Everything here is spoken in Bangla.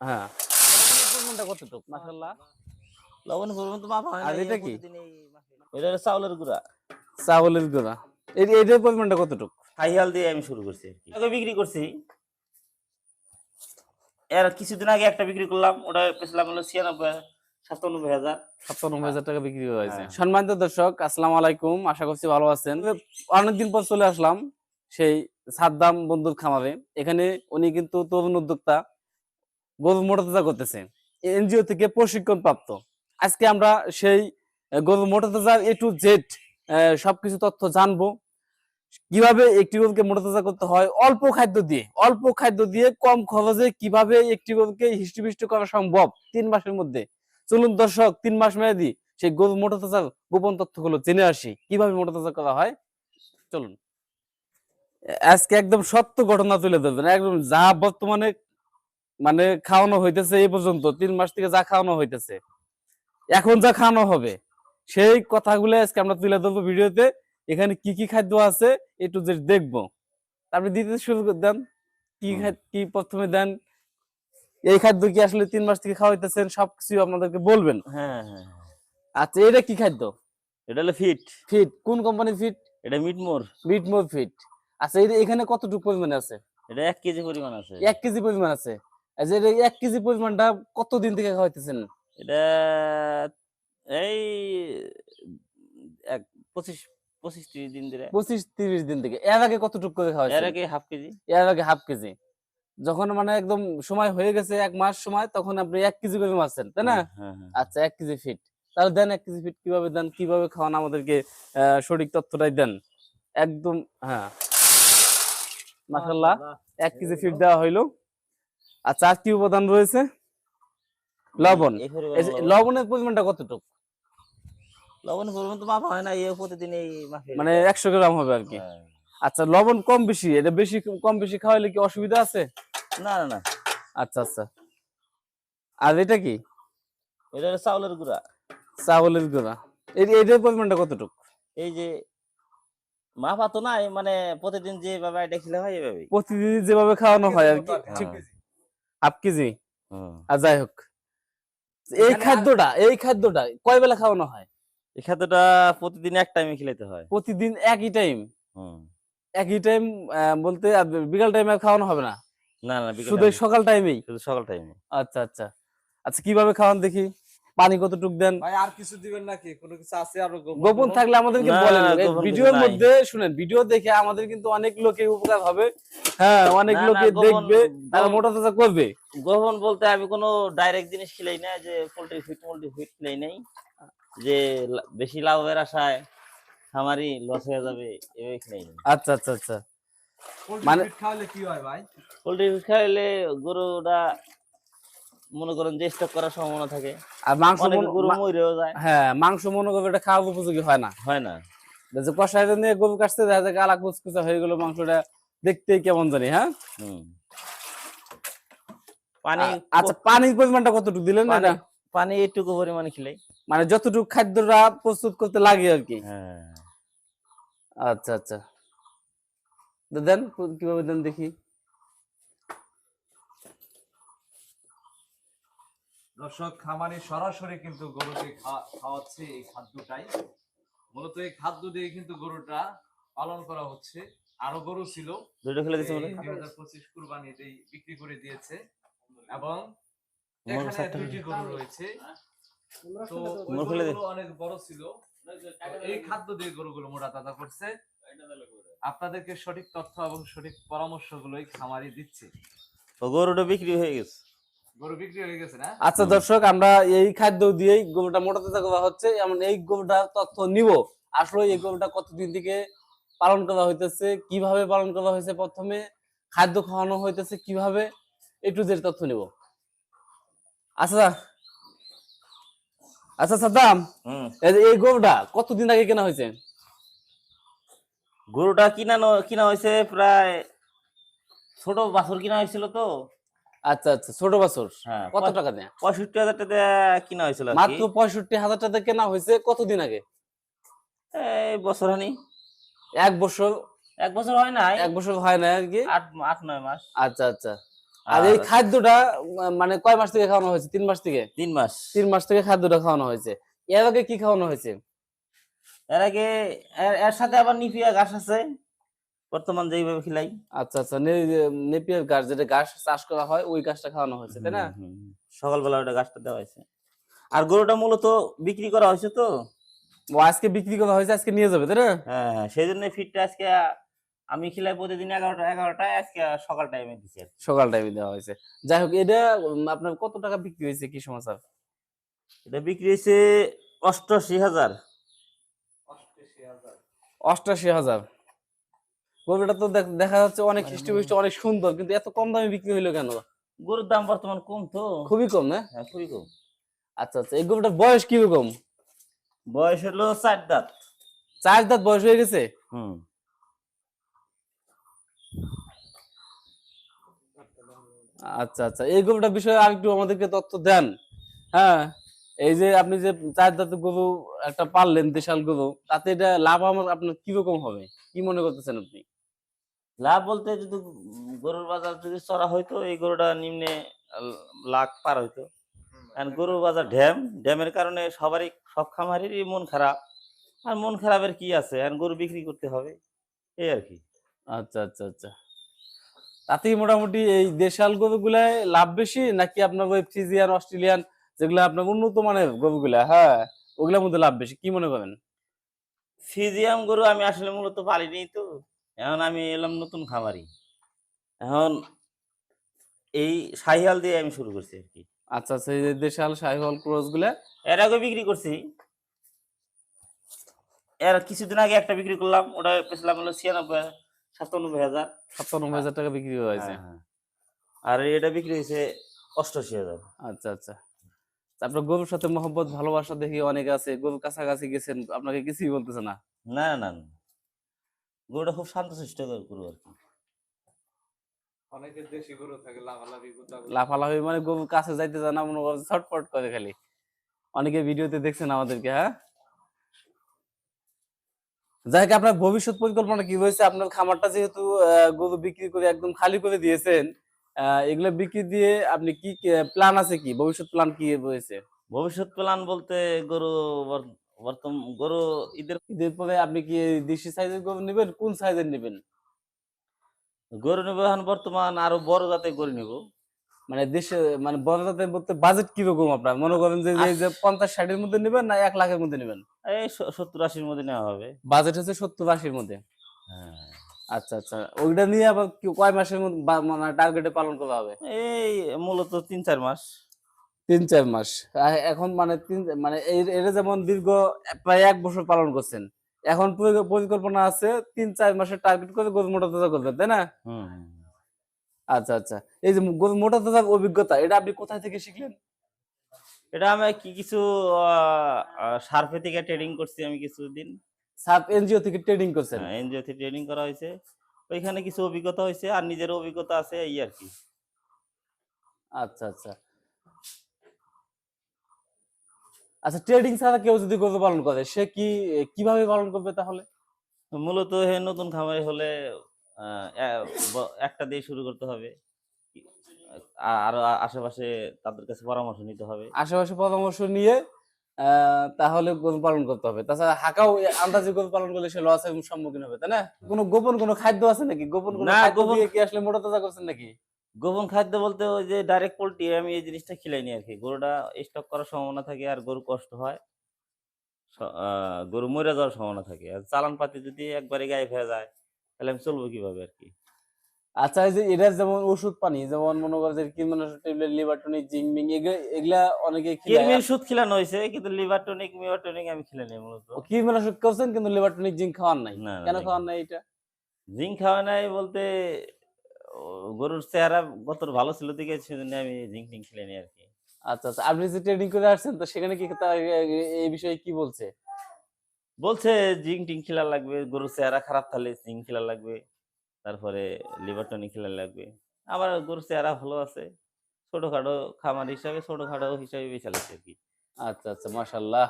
হ্যাঁ। পরিমাণটা কতটুক? মাশাআল্লাহ। লবণ পরিমাণ তো মাপা হয় আর এটা কি? প্রতিদিন এই মাপে। এটা চাউলের গুঁড়া। চাউলের গুঁড়া। এই এইটার পরিমাণটা কতটুক? হাইহাল দিয়ে আমি শুরু করছি আগে বিক্রি করছি। এর কিছুদিন আগে একটা বিক্রি করলাম ওটা পেছিলাম হলো ছিয়ানব্বই সাতানব্বই হাজার। সাতানব্বই হাজার টাকা বিক্রি হয়েছে হ্যাঁ। সম্মানিত দর্শক আসসালাম আলাইকুম। আশা করছি ভালো আছেন। অনেকদিন পর চলে আসলাম সেই সাদ্দাম বন্ধুর খামারে। এখানে উনি কিন্তু তরুণ উদ্যোক্তা। গরু মোটাতাজা করতেছে। এনজিও থেকে প্রশিক্ষণ প্রাপ্ত আজকে আমরা সেই গরু মোটাতাজার এ টু জেড সবকিছু তথ্য জানব। কীভাবে একটি গরুকে মোটাতাজা করতে হয়, অল্প খাদ্য দিয়ে, অল্প খাদ্য দিয়ে কম খরচে কীভাবে একটি গরুকে হিষ্টপিষ্ট করা সম্ভব, তিন মাসের মধ্যে। চলুন দর্শক, তিন মাস মেয়াদি সেই গরু মোটা তাজার গোপন তথ্যগুলো জেনে আসি, কীভাবে মোটা তাজা করা হয়। চলুন। আজকে একদম সত্য ঘটনা তুলে ধরবেন, একদম যা বর্তমানে মানে খাওয়ানো হইতেছে এই পর্যন্ত তিন মাস থেকে যা খাওয়ানো হইতেছে। এখন যা খাওয়ানো হবে সেই কথাগুলো আজকে আমরা তুলে ধরবো ভিডিওতে এখানে কি কি খাদ্য আছে একটু যে দেখব। আপনি দিতে শুরু দেন কি কি প্রথমে দেন এই খাদ্য কি আসলে তিন মাস থেকে খাওয়াইতেছেন সবকিছু আপনাদেরকে বলবেন। হ্যাঁ হ্যাঁ হ্যাঁ। আচ্ছা এটা কি খাদ্য? এটা হলো ফিট। ফিট কোন কোম্পানির ফিট? এটা meet more. Beat more fit. আচ্ছা এটা এখানে কতটুকু পরিমাণে আছে? এটা এক কেজি পরিমাণ আছে। এক কেজি পরিমাণ আছে। আচ্ছা এটা এক কেজি পরিমাণটা কতদিন থেকে খাওয়াইতেছেন? এটা এই এক পঁচিশ পঁচিশ ত্রিশ দিন ধরে। পঁচিশ তিরিশ দিন থেকে। এর আগে কতটুকু করে এর আগে হাফ কেজি। এর আগে হাফ কেজি। যখন মানে একদম সময় হয়ে গেছে এক মাস সময় তখন আপনি এক কেজি করে মারছেন তাই না? হ্যাঁ হ্যাঁ আচ্ছা এক কেজি ফিট তাহলে দেন এক কেজি ফিট কীভাবে দেন কীভাবে খাওয়ান আমাদেরকে আহ, সঠিক তথ্যটাই দেন। একদম হ্যাঁ। মাসাল্লাহ এক কেজি ফিট দেওয়া হইল। আর কি উপাদান রয়েছে? লবণ। লবণের পরিমাণটা কতটুকু? লবণ পরিমাণ তো মাপা হয় না এই প্রতিদিন এই মানে একশো গ্রাম হবে আর কি। হ্যাঁ। আচ্ছা লবণ কম বেশি এটা বেশি কম বেশি খাওয়াইলে কি অসুবিধা আছে? না না না। আচ্ছা আচ্ছা। আর এটা কি? এটা চাউলের গুঁড়া। চাউলের গুঁড়া। এই এটার পরিমাণটা কতটুকু? এই যে মাপা তো নাই মানে প্রতিদিন যেভাবে এটা খেলে হয় এভাবে প্রতিদিন যেভাবে খাওয়ানো হয় আর কি। ঠিক হ্যাঁ। Half KG. আর যাই হোক এই খাদ্যটা এই খাদ্যটা কয় বেলা খাওয়ানো হয়? এই খাদ্যটা প্রতিদিন এক টাইমে খেলাইতে হয়। প্রতিদিন একই টাইম একই টাইম বলতে বিকাল টাইমে খাওয়ানো হবে না? না না শুধু সকাল টাইমেই শুধু সকাল টাইমে আচ্ছা আচ্ছা। আচ্ছা কীভাবে খাওয়ান দেখি? পানি কতটুক দেন? ভাই আর কিছু দিবেন নাকি? কোনো কিছু আছে আরও গোপন? থাকলে আমাদেরকে বলেন। ভিডিওর মধ্যে শুনেন ভিডিও দেখে আমাদের কিন্তু অনেক লোকে উপকার হবে। হ্যাঁ অনেক লোকে দেখবে তারা মোটা তাজা করবে। গোপন বলতে আমি কোনো ডাইরেক্ট জিনিস খেলাই না যে পোল্ট্রি ফিট পোল্ট্রি ফিট খেলাই নাই। যে বেশি লাভের আশায় খামারি লস হয়ে যাবে এভাবে খেলাই নাই। আচ্ছা আচ্ছা আচ্ছা। মানে- খাওয়ালে কি হয় ভাই? পোল্ট্রি ফিট খাইলে গরুটা মনে করেন যে স্টক করার সম্ভাবনা থাকে। আর মাংস মনে- গরু মরেও যায়। হ্যাঁ মাংস মনে করবে এটা খাওয়ার উপযোগী হয় না। হয় না। যে কষাই নিয়ে গরু কাটতে দেখা যায় গালা কুচকুচা হয়ে গেল মাংসটা দেখতে কেমন জানি হ্যাঁ? পানি আচ্ছা পানির পরিমাণটা কতটুকু দিলেন না পানি- এইটুকু পরিমাণে খেলাই মানে যতটুকু খাদ্যটা প্রস্তুত করতে লাগে আর কি। হ্যাঁ। আচ্ছা আচ্ছা। দেন কীভাবে দেন দেখি। দর্শক খামারে সরাসরি কিন্তু গরুকে খাওয়াচ্ছে এই খাদ্যটাই। মূলত এই খাদ্য দিয়ে কিন্তু গরুটা পালন করা হচ্ছে। আরও গরু ছিল। দুটো খেলে বলে? কুরবানিতেই বিক্রি করে দিয়েছে। এবং এখানে গরু রয়েছে। তো। গরুগুলো অনেক বড় ছিল। এই খাদ্য দিয়ে গরুগুলো মোটা তাজা করছে। আপনাদেরকে সঠিক তথ্য এবং সঠিক পরামর্শ পরামর্শগুলোই খামারি দিচ্ছে। তো গরুটা বিক্রি হয়ে গেছে। আচ্ছা দর্শক আমরা এই খাদ্য দিয়েই গরুটা মোটা তাজা করা হচ্ছে এমন এই গরুটার তথ্য নিব। আসলে এই গরুটা কতদিন থেকে পালন করা হইতেছে কীভাবে পালন করা হয়েছে প্রথমে খাদ্য খাওয়ানো হইতেছে কীভাবে একটু যে তথ্য নিব। আচ্ছা আচ্ছা সাদ্দাম এই যে এই গরুটা কতদিন আগে কেনা হয়েছে? গরুটা কিনানো কিনা হয়েছে প্রায় ছোট বাছুর কিনা হয়েছিল তো। আচ্ছা আচ্ছা ছোট বছর। হ্যাঁ কত টাকা দেয়? পঁয়ষট্টি হাজার টাকা কিনা হয়েছিল মাত্র পঁয়ষট্টি হাজার টাকা কেনা হয়েছে কতদিন আগে? এই বছর হানি এক বছর। এক বছর হয় নাই। এক বছর হয় না আর কি? আট নয় মাস। আচ্ছা আচ্ছা। আর এই খাদ্যটা মানে কয় মাস থেকে খাওয়ানো হয়েছে? তিন মাস থেকে? তিন মাস। তিন মাস থেকে খাদ্যটা খাওয়ানো হয়েছে। এর আগে কি খাওয়ানো হয়েছে? এর আগে এর- এর সাথে আবার নিপিয়া ঘাস আছে। বর্তমান যেইভাবে খিলাই। আচ্ছা আচ্ছা নেপিয়ার গাছ যেটা গাছ চাষ করা হয় ওই গাছটা খাওয়ানো হয়েছে তাই না। সকালবেলা ওটা গাছটা দেওয়া হয়েছে। আর গরুটা মূলত বিক্রি করা হয়েছে তো। ও আজকে বিক্রি করা হয়েছে আজকে নিয়ে যাবে তাই না? হ্যাঁ হ্যাঁ, সেই জন্য ফিটটা আজকে আমি খিলাই প্রতিদিন এগারোটা এগারোটায় আজকে সকাল টাইমে কি। সকাল টাইমে দেওয়া হয়েছে। যাই হোক এটা আপনার কত টাকা বিক্রি হয়েছে কি সমাচার? এটা বিক্রি হয়েছে অষ্টআশি হাজার। অষ্টাশি হাজার। গরুটা তো দেখা যাচ্ছে অনেক হৃষ্টপুষ্ট অনেক সুন্দর কিন্তু এত কম দামে বিক্রি হইল কেন? গরুর দাম বর্তমান কম তো। খুবই কম না? হ্যাঁ খুবই কম। আচ্ছা আচ্ছা এই গরুটার বয়স কীরকম? বয়স হলো চার দাঁত। চার দাঁত বয়স হয়ে গেছে? হুম। আচ্ছা আচ্ছা এই গরুটার বিষয়ে আর একটু আমাদেরকে তথ্য দেন। হ্যাঁ এই যে আপনি যে চার দাঁতের গরু একটা পাললেন দেশাল গরু তাতে এটা লাভ আমার আপনার কীরকম হবে? কি মনে করতেছেন আপনি? লাভ বলতে যদি গরুর বাজার যদি চড়া হইতো এই গরুটা নিম্নে লাখ পার হইতো। আর গরুর বাজার ড্যাম ড্যামের কারণে সবারই সব খামারেরই মন খারাপ। আর মন খারাপের কি আছে? আর গরু বিক্রি করতে হবে এই আর কি। আচ্ছা আচ্ছা আচ্ছা। তাতেই মোটামুটি এই দেশাল গরুগুলায় লাভ বেশি নাকি আপনার ওই ফ্রিজিয়ান অস্ট্রেলিয়ান যেগুলো আপনার উন্নত মানের গরুগুলা হ্যাঁ ওগুলোর মধ্যে লাভ বেশি কি মনে করেন? ফিজিয়াম গরু আমি আসলে মূলত পালিনি তো। এখন আমি এলাম নতুন খামারি। এখন এই শাহিয়াল দিয়ে আমি শুরু করছি আর কি আচ্ছা আচ্ছা এই যে দেশাল সাইহল ক্রসগুলা? এর আগে বিক্রি করছি। এর কিছুদিন আগে একটা বিক্রি করলাম ওটা পেছিলাম হলো ছিয়ানব্বই সাতানব্বই হাজার। সাতানব্বই হাজার টাকা বিক্রি হয়েছে। হ্যাঁ, হ্যাঁ। আর এটা বিক্রি হয়েছে অষ্টআশি হাজার। আচ্ছা আচ্ছা। তারপর গরুর সাথে মহব্বত ভালোবাসা দেখি অনেক আছে। গরুর কাছাকাছি গেছেন আপনাকে কিছুই বলতেছে না না না। গরুটা খুব শান্তশিষ্ট গরু আর কি। অনেকে দেশি গরু থাকে লাভালাভি লাফালাফি মানে গরুর কাছে যাইতে জানা মনে করছে ছটফট করে খালি। অনেকে ভিডিওতে দেখছেন আমাদেরকে হ্যাঁ? যাই হোক, আপনার ভবিষ্যৎ পরিকল্পনা কি হয়েছে? আপনার খামারটা যেহেতু গরু বিক্রি করে একদম খালি করে দিয়েছেন আহ, এগুলো বিক্রি দিয়ে আপনি কি প্ল্যান আছে কি? ভবিষ্যৎ প্ল্যান কি রয়েছে ভবিষ্যৎ প্ল্যান বলতে গরু বর্তমান গরু ঈদের ঈদের পরে আপনি কি দেশি সাইজের গরু নেবেন? কোন সাইজের নেবেন? গরু নেব এখন বর্তমান আরও বড় জাতের গরু নেব। মানে দেশে মানে বড় জাতের বলতে বাজেট কীরকম আপনার? মনে করেন যে পঞ্চাশ ষাটের মধ্যে নেবেন না এক লাখের মধ্যে নেবেন? এই সত্তর আশির মধ্যে নেওয়া হবে। বাজেট হচ্ছে সত্তর আশির মধ্যে। হ্যাঁ। আচ্ছা আচ্ছা। ওইটা নিয়ে আবার কয় মাসের মধ্যে মানে টার্গেটে পালন করা হবে? এই মূলত তিন চার মাস। তিন চার মাস। এখন মানে তিন মানে এটা যেমন দীর্ঘ প্রায় এক বছর পালন করছেন এখন পরিকল্পনা আছে তিন চার মাসের টার্গেট করে গরু মোটা তাজা করবেন তাই না। আচ্ছা আচ্ছা। এই যে গরু মোটা তাজার অভিজ্ঞতা এটা আপনি কোথায় থেকে শিখলেন? এটা আমি কি কিছু সার্ফে থেকে ট্রেডিং করছি আমি কিছুদিন। সার্ফ এনজিও থেকে ট্রেডিং করছেন? এনজিও থেকে ট্রেডিং করা হয়েছে। ওইখানে কিছু অভিজ্ঞতা হয়েছে আর নিজের অভিজ্ঞতা আছে এই আর কি। আচ্ছা আচ্ছা। আচ্ছা ট্রেডিং ছাড়া কেউ যদি গরু পালন করে সে কি কীভাবে পালন করবে তাহলে? মূলত হে নতুন খামারি হলে একটা দিয়ে শুরু করতে হবে। আরও আশেপাশে তাদের কাছে পরামর্শ নিতে হবে। আশেপাশে পরামর্শ নিয়ে আহ, তাহলে গরু পালন করতে হবে। তাছাড়া হাঁকাও আন্দাজে গরু পালন করলে সে লসের সম্মুখীন হবে তাই না? কোনো গোপন কোনো খাদ্য আছে নাকি? গোপন কোনো খাদ্য গোপন- দিয়ে কি আসলে মোটা তাজা করছেন নাকি? গোপন খাদ্য বলতে ওই যে ডাইরেক্ট পোল্ট্রি আমি এই জিনিসটা খিলাইনি আর কি গরুটা স্টক করার সম্ভাবনা থাকে আর গরু কষ্ট হয়। গরু মরে যাওয়ার সম্ভাবনা থাকে। আর চালান পাতি যদি একবারে গায়ে হয়ে যায় তাহলে আমি চলবো কীভাবে আর কি আচ্ছা এই যে এটার যেমন ওষুধ পানি যেমন মনে করো যে কীটনাশক ট্যাবলেট লিভার টনিক জিংমিং এগুলা অনেকে। কিরমির সুদ খিলানো হয়েছে কিন্তু লিভার টনিক মিভার টনিক আমি খিলানি মূলত। কীটনাশক করছেন কিন্তু লিভার টনিক জিঙ্ক খাওয়ার নাই। না, না, কেন খাওয়ার নাই এটা? জিঙ্ক খাওয়া নাই বলতে গরুর চেহারা গত ভালো ছিল দিকে সেজন্য আমি জিঙ্ক টিঙ্ক খিলাইনি আর কি আচ্ছা আচ্ছা আপনি যে ট্রেডিং করে আসছেন তো সেখানে কি এই বিষয়ে কি বলছে? বলছে জিঙ্ক টিঙ্ক খিলা লাগবে গরুর চেহারা খারাপ থাকলে জিঙ্ক খিলা লাগবে তারপরে লিভার টনিক খিলা লাগবে। আবার গরুর চেহারা ভালো আছে ছোটখাটো খামার হিসাবে ছোটখাটো হিসাবে বেচালাচ্ছে আর কি আচ্ছা আচ্ছা মাশাল্লাহ